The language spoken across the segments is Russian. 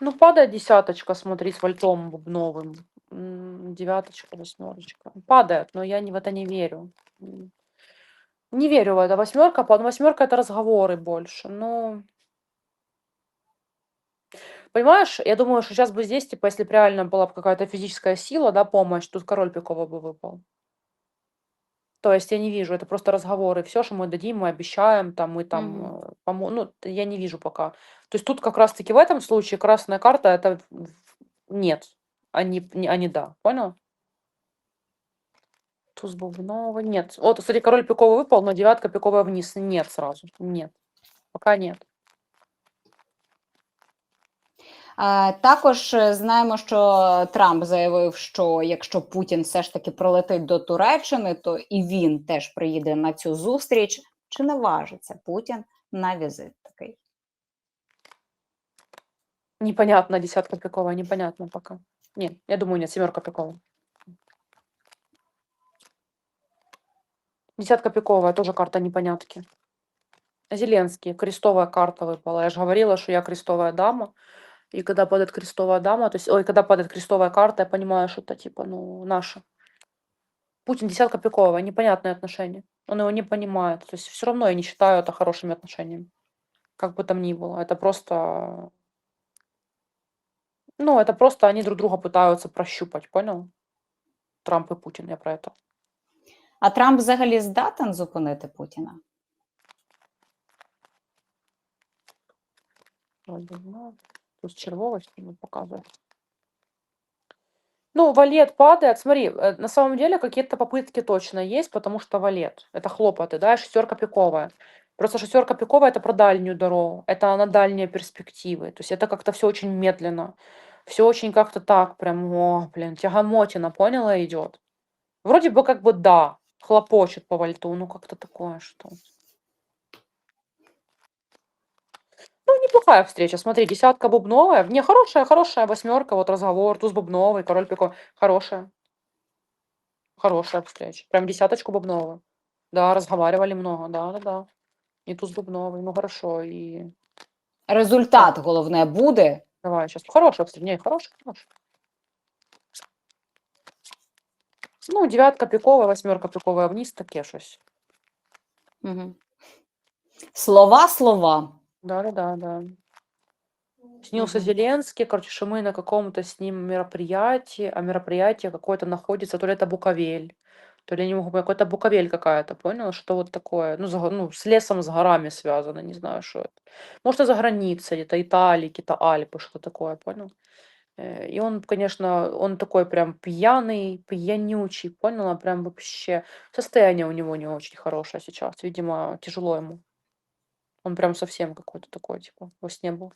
Ну, падает десяточка, смотри, с вальтом бубновым. Девяточка, восьмерочка. Падает, но я в это не верю. Не верю в это. Восьмерка, восьмерка это разговоры больше. Ну, понимаешь, я думаю, что сейчас бы здесь, типа, если бы реально была бы какая-то физическая сила, да, помощь, тут король пиковый бы выпал. То есть я не вижу, это просто разговоры. Все, что мы дадим, мы обещаем, там, мы там, Мгм. э, помо- ну, т- я не вижу пока. То есть тут как раз-таки в этом случае красная карта это в- нет, а не, не- а не да. Понял? Туз бубнового нет. Вот, кстати, король пиковый выпал, но девятка пиковая вниз. Нет сразу. Нет. Пока нет. Також е, знаємо, що Трамп заявив, що якщо Путін все ж таки пролетить до Туреччини, то і він теж приїде на цю зустріч. Чи не важиться Путін на візит такий? Непонятно, десятка пиковая, непонятно пока. Нет, я думаю, нет, семерка пиковая. Десятка пиковая, тоже карта непонятки. Зеленский, крестовая карта выпала. Я же говорила, что я крестовая дама. И когда падает крестовая дама, то есть, ой, когда падает крестовая карта, я понимаю, что это типа, ну, наша. Путин десятка пиковая, непонятные отношения. Он его не понимает. То есть все равно я не считаю это хорошими отношениями. Как бы там ни было. Это просто... Ну, это просто они друг друга пытаются прощупать, понял? Трамп и Путин, я про это. А Трамп взагалі здатен зупинити Путіна? Ну, тут червовость не показывает. Ну, валет падает. Смотри, э, на самом деле какие-то попытки точно есть, потому что валет. Это хлопоты, да, шестерка пиковая. Просто шестерка пиковая это про дальнюю дорогу, это на дальние перспективы. То есть это как-то все очень медленно. Все очень как-то так, прям, о, блин, тягомотина, поняла, идет. Вроде бы как бы да, хлопочет по вальту, ну как-то такое что. Ну, неплохая встреча. Смотри, десятка бубновая. Не, хорошая, хорошая восьмерка. Вот разговор, туз бубновый, король пико. Хорошая. Хорошая встреча. Прям десяточку бубновую. Да, разговаривали много. Да, да, да. И туз бубновый. Ну, хорошо. И Результат головне буде. давай сейчас. Хорошая встреча. Не, хорошая, хорошая. Ну, девятка пиковая, восьмерка пиковая вниз, таке щось. Угу. Слова, слова. Да, да, да, да. Снился Мгм. Зеленский, короче, что мы на каком-то с ним мероприятии, а мероприятие какое-то находится, то ли это Буковель, то ли я не могу понять, какая-то Буковель какая-то, понял? Что вот такое, ну, за го- ну, с лесом, с горами связано, не знаю, что это. Может, это за границей, где-то Италии, какие-то Альпы, что такое, понял? Э, И он, конечно, он такой прям пьяный, пьянючий, понял? А Прям вообще состояние у него не очень хорошее сейчас, видимо, тяжело ему. Он прям совсем какой-то такой, типа, во сне был.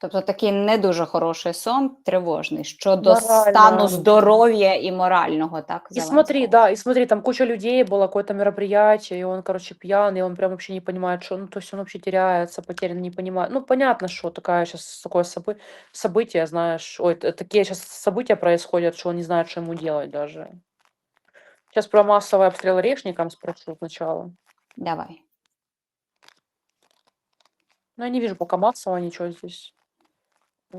Тобто такий не дуже хороший сон, тривожний щодо стану Морально. здоров'я і морального, так? И смотри, Зеленського. да, и смотри, там куча людей было, какое-то мероприятие, и он, короче, пьяный, он прям вообще не понимает, что, ну, то есть он вообще теряется, потерян, не понимает. Ну, понятно, что такая сейчас такое собы- событие, знаешь, ой, т- такие сейчас события происходят, что он не знает, что ему делать даже. Сейчас про массовый обстрел Решником спрошу сначала. Давай. Но я не вижу пока массового ничего здесь.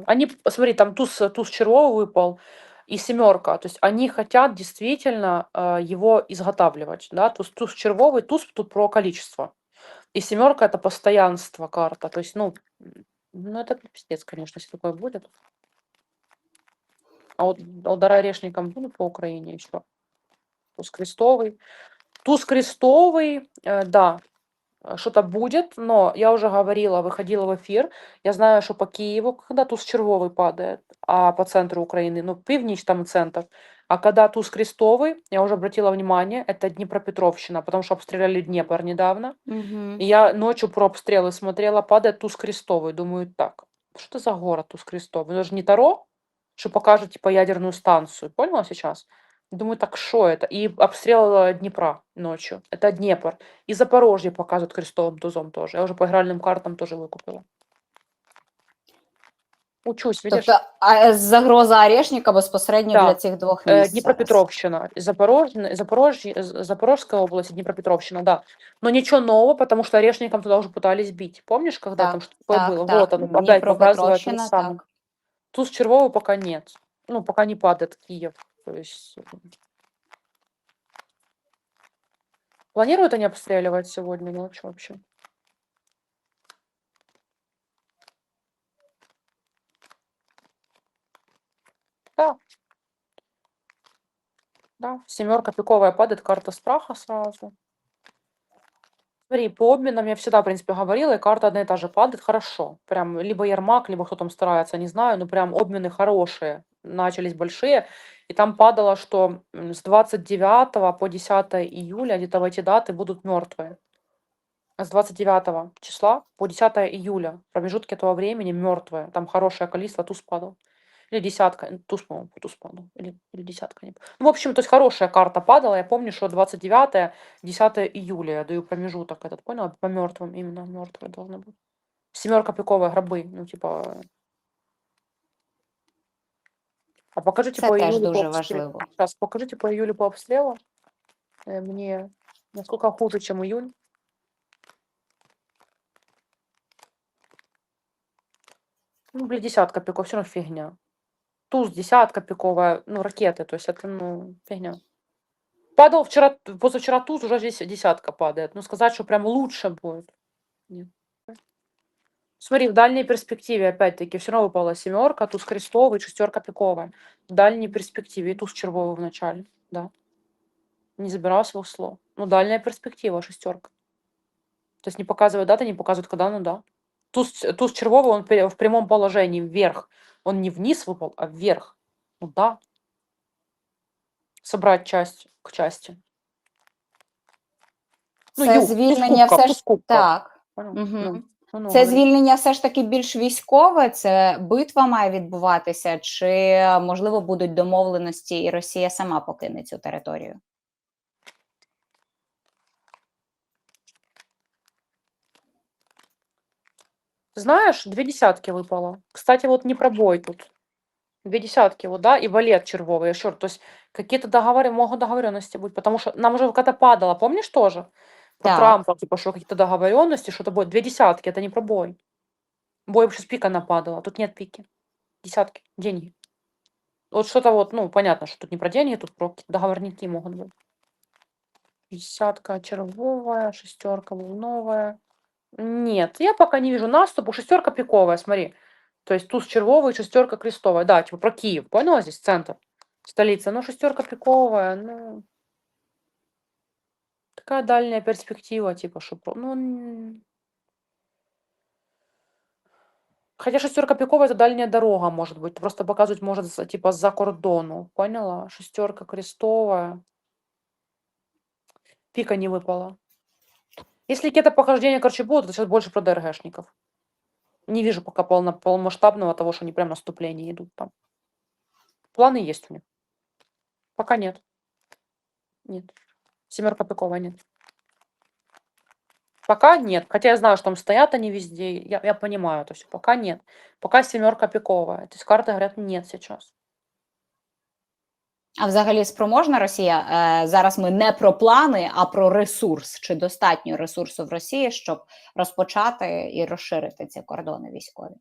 Они, смотри, там туз, туз червовый выпал и семерка. То есть они хотят действительно э, его изготавливать. Да? Туз, туз червовый, туз тут про количество. И семерка это постоянство карта. То есть, ну, ну это пиздец, конечно, если такое будет. А вот а удара орешником будут по Украине еще. Туз крестовый. Туз крестовый, да, что-то будет, но я уже говорила, выходила в эфир, я знаю, что по Киеву, когда туз червовый падает, а по центру Украины, ну, пивнич там центр, а когда туз крестовый, я уже обратила внимание, это Днепропетровщина, потому что обстреляли Днепр недавно, Угу. и я ночью про обстрелы смотрела, падает туз крестовый, думаю, так, что это за город туз крестовый? Ну, это же не Таро, что покажет, типа, ядерную станцию, поняла сейчас? Думаю, так что это? И обстрел Днепра ночью. Это Днепр. И Запорожье показывают крестовым тузом тоже. Я уже по игральным картам тоже выкупила. Учусь, видишь? Тобто а, загроза Орешника безпосередньо Так. для цих двох міст. зараз. Днепропетровщина, Запорожье, Запорожье, Запорожская область, и Днепропетровщина, да. Но ничего нового, потому что Орешникам туда уже пытались бить. Помнишь, когда Так, там что такое Так, было? так. Вот он опять показывает Дніпропетровщина, самый. так. Туз червовый пока нет. Ну, пока не падает Киев. То есть... м. Планируют они обстреливать сегодня ночью вообще? Да. Да, семерка пиковая падает, карта страха сразу. Смотри, по обменам я всегда, в принципе, говорила, и карта одна и та же падает хорошо. Прям либо Ермак, либо кто там старается, не знаю, но прям обмены хорошие, начались большие. И там падало, что м, с 29 по 10 июля где-то в эти даты будут мертвые. С 29 числа по 10 июля, в промежутке этого времени мертвые. Там хорошее количество, туз падал. Или десятка, туз, по-моему, туз падал. Или, или десятка. Ну, в общем, то есть хорошая карта падала. Я помню, что 29 10 июля я даю промежуток этот, понял? По мертвым именно мертвые должны быть. Семерка пиковые гробы, ну, типа... А покажите Це по теж июлю по дуже обстрелу. важливо. Сейчас, покажите по июлю по обстрелу. Э, Мне насколько хуже, чем июль. Ну, блин, десятка пиков, все равно фигня. Туз, десятка пиковая, ну, ракеты, то есть это, ну, фигня. Падал вчера, позавчера туз, уже здесь десятка падает. Ну, сказать, что прям лучше будет. Нет. Смотри, в дальней перспективе, опять-таки, все равно выпала семерка, туз крестовый, шестерка пиковая. В дальней перспективе и туз червовый в начале, да. Не забирался в усло. Ну, дальняя перспектива, шестерка. То есть не показывает даты, не показывает когда, ну да. Туз, ц- туз червовый, он в прямом положении, вверх. Он не вниз выпал, а вверх. Ну да. Собрать часть к части. Ну, Це ю, звільнення все ж так. Мгм. Ну, ну, ну, Це звільнення все ж таки більш військове, це битва має відбуватися, чи можливо будуть домовленості, і Росія сама покине цю територію? Знаешь, две десятки выпало. Кстати, вот не пробой тут. Две десятки, вот, да, и валет червовый, еще раз. То есть какие-то договоры, могут договоренности быть, потому что нам уже когда падало, помнишь тоже? Про Так. Трампа, типа, что какие-то договоренности, что-то будет. Две десятки, это не пробой. Бой вообще с пика нападала, тут нет пики. Десятки, деньги. Вот что-то вот, ну, понятно, что тут не про деньги, тут про какие-то договорники могут быть. Десятка червовая, шестерка волновая. Нет, я пока не вижу наступу. Шестерка пиковая, смотри. То есть туз червовый, шестерка крестовая. Да, типа про Киев. Поняла здесь центр? Столица. Ну, шестерка пиковая, ну... Такая дальняя перспектива, типа, что... Ну, Хотя шестерка пиковая это дальняя дорога, может быть. Просто показывать может, типа, за кордону. Поняла? Шестерка крестовая. Пика не выпала. Если какие-то похождения, короче, будут, это сейчас больше про ДРГшников. Не вижу пока полно, полномасштабного того, что они прям наступление идут там. Планы есть у них. Пока нет. Нет. Семерка пиковая нет. Пока нет. Хотя я знаю, что там стоят они везде. Я, я понимаю это все. Пока нет. Пока семерка пиковая. То есть карты говорят нет сейчас. А взагалі спроможна Росія? Е, зараз ми не про плани, а про ресурс. Чи достатньо ресурсу в Росії, щоб розпочати і розширити ці кордони військові?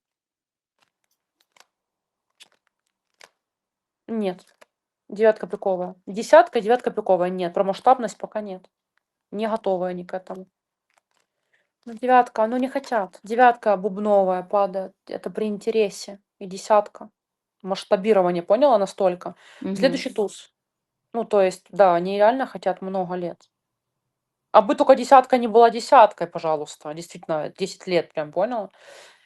Нет. Девятка пиковая. Десятка, девятка пиковая. Нет. Про масштабность пока нет. Не готовы они к этому. Ну, девятка, ну не хотят. Девятка бубновая падает. Это при интересе. И десятка. Масштабирование, поняла настолько? Мгм. Следующий туз. Ну, то есть, да, они реально хотят много лет. А бы только десятка не была десяткой, пожалуйста. Действительно, 10 лет прям, понял?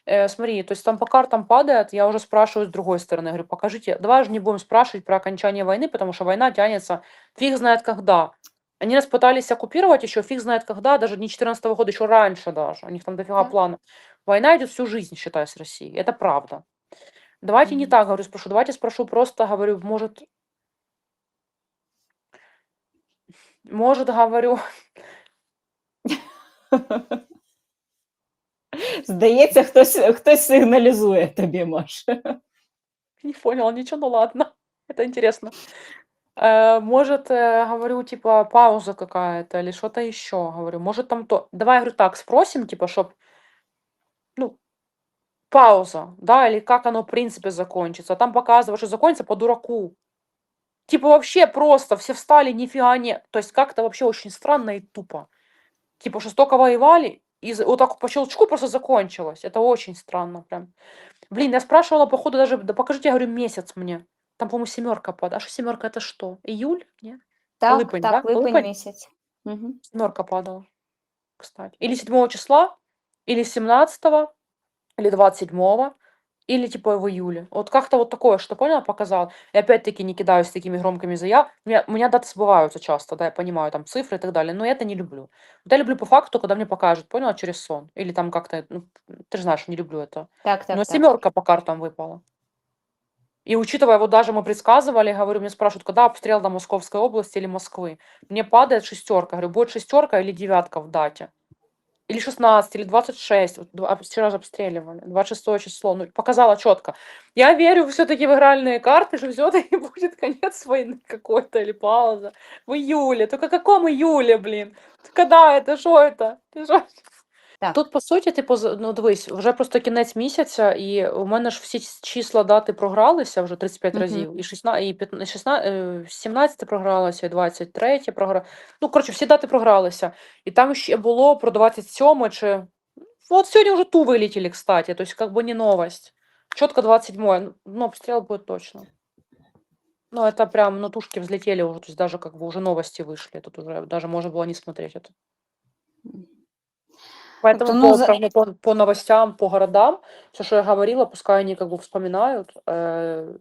Э, смотри, то есть там по картам падает, я уже спрашиваю с другой стороны, говорю, покажите, давай же не будем спрашивать про окончание войны, потому что война тянется фиг знает когда. Они нас пытались оккупировать еще фиг знает когда, даже не 14 года, еще раньше даже. У них там дофига Так. планов. Война идет всю жизнь, считай, с Россией. Это правда. Давайте не Мгм. так, говорю, спрошу. Давайте спрошу просто, говорю, может, может, говорю, Здається, хтось, хтось сигналізує тобі, Маш. Не поняла ничего, ну ладно. Это интересно. Э, может, э, говорю, типа, пауза какая-то или что-то еще, говорю. Может, там то... Давай, говорю, так, спросим, типа, чтоб, ну, пауза, да, или как оно, в принципе, закончится. Там показывают, что закончится по дураку. Типа, вообще просто все встали, нифига не... То есть как-то вообще очень странно и тупо. Типа, что столько воевали, и вот так по щелчку просто закончилось. Это очень странно прям. Блин, я спрашивала, походу, даже, да покажите, я говорю, месяц мне. Там, по-моему, семерка падает. А что семерка это что? Июль? Нет? Так, Липень, так, да? липень Липень? місяць. Угу. Семерка падала, кстати. Или 7 числа, или 17, или 27, или типа в июле. Вот как-то вот такое, что поняла, показал. И опять-таки не кидаюсь такими громкими заяв. У меня, у меня даты сбываются часто, да, я понимаю, там цифры и так далее, но я это не люблю. Вот я люблю по факту, когда мне покажут, поняла, через сон. Или там как-то, ну, ты же знаешь, не люблю это. Так, так, Но так. семерка по картам выпала. И учитывая, вот даже мы предсказывали, говорю, мне спрашивают, когда обстрел до Московской области или Москвы. Мне падает шестерка. Говорю, будет шестерка или девятка в дате. Или 16, или 26. Вот Вчера же обстреливали. 26 число. Ну, показала четко. Я верю все-таки в игральные карты, что все-таки будет конец войны какой-то или пауза. В июле. Только каком июле, блин? Когда это? Что это? Ти що? Так. Тут, по суті, типу, з- ну дивись, вже просто кінець місяця, і у мене ж всі ц- числа дати програлися вже 35 Мгм. разів. І 16, і 15, 16, е, 17 програлося, і 23 програлося. Ну, коротше, всі дати програлися. І там ще було про 27 чи. Вот сьогодні вже ту вилетіли, кстати, то есть как бы не новость. Четко 27 ну, обстрел будет точно. Ну, это прям, ну, тушки взлетели уже, то есть даже как бы уже новости вышли, тут уже даже можно было не смотреть это. Мгм. Поэтому ну, по, за- прям по, по новостям, по городам, все, что я говорила, пускай они как бы вспоминают э,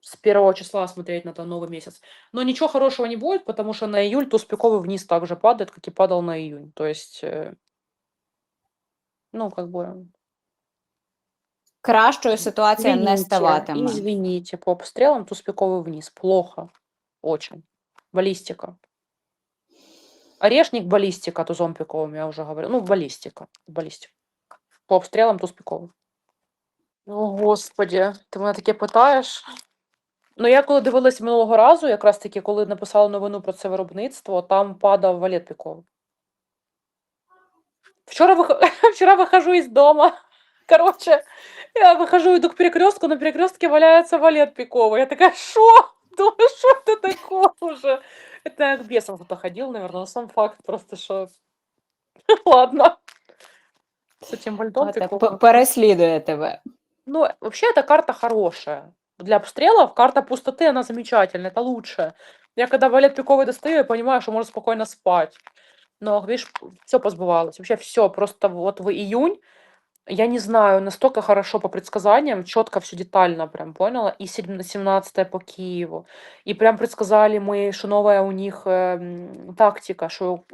с первого числа смотреть на этот новый месяц. Но ничего хорошего не будет, потому что на июль туз пиковый вниз также падает, как и падал на июнь. То есть, э, ну, как бы... Кращою ситуація не Извините, ставатиме. Извините, по обстрелам туз пиковый вниз. Плохо. Очень. Баллистика. Орешник баллистика тузом пиковым, я уже говорю. Ну, баллистика. Баллистика. По обстрелам туз пиковий. О, господи, ти мене таке питаєш? Ну, я коли дивилась минулого разу, якраз таки, коли написала новину про це виробництво, там падав валет піковий. Вчора, вих... Вчора вихожу из дома. Короче, я выхожу, иду к перекрестку, на перекрестке валяется валет пиковый. Я такая, что? Думаю, что это такое уже? Это я к бесам кто-то ходил, наверное, но сам факт просто, что... Ладно. С этим вальтом От, пиковым. п- переслідує тебе. Ну, вообще, эта карта хорошая. Для обстрелов карта пустоты, она замечательная, это лучшая. Я когда валет пиковый достаю, я понимаю, что можно спокойно спать. Но, видишь, все позбывалось. Вообще все. Просто вот в июнь, я не знаю, настолько хорошо по предсказаниям, четко все детально прям поняла. И 17 по Киеву. И прям предсказали мы, что новая у них эм, тактика, что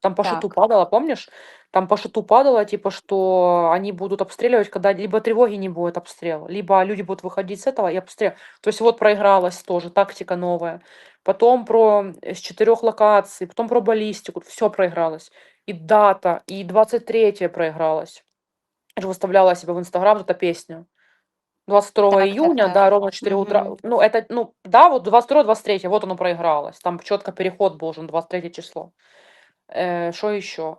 там по Так. падала, помнишь? Там по шату падало, типа, что они будут обстреливать, когда либо тревоги не будет обстрела, либо люди будут выходить с этого и обстрел. То есть вот проигралась тоже тактика новая. Потом про с четырех локаций, потом про баллистику, все проигралось. И дата, и 23 проигралась. Я же выставляла себе в Инстаграм эту песню. 22 Так, так, июня, так. да, ровно 4 утра. Мгм. Ну, это, ну, да, вот 22-23, вот оно проигралось. Там четко переход должен, 23 число. Э, Что еще?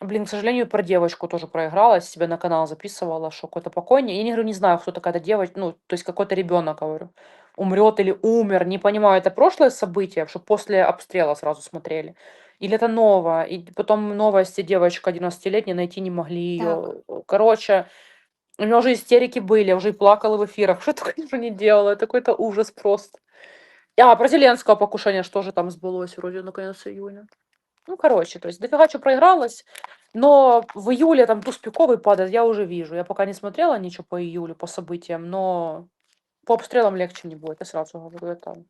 Блин, к сожалению, про девочку тоже проигралась, себе на канал записывала, что какой-то покойник. Я не говорю, не знаю, кто такая эта девочка, ну, то есть какой-то ребенок, говорю. Умрет или умер, не понимаю, это прошлое событие, что после обстрела сразу смотрели. Или это новое, и потом новости девочка 11-летняя найти не могли ее. Короче, у нее уже истерики были, уже и плакала в эфирах, что только уже не делала, это какой-то ужас просто. А, про Зеленского покушение, что же там сбылось вроде на конец июня. Ну, короче, то есть дофига что проигралось, но в июле там туз пиковый падает, я уже вижу. Я пока не смотрела ничего по июлю, по событиям, но по обстрелам легче не будет, я сразу говорю, это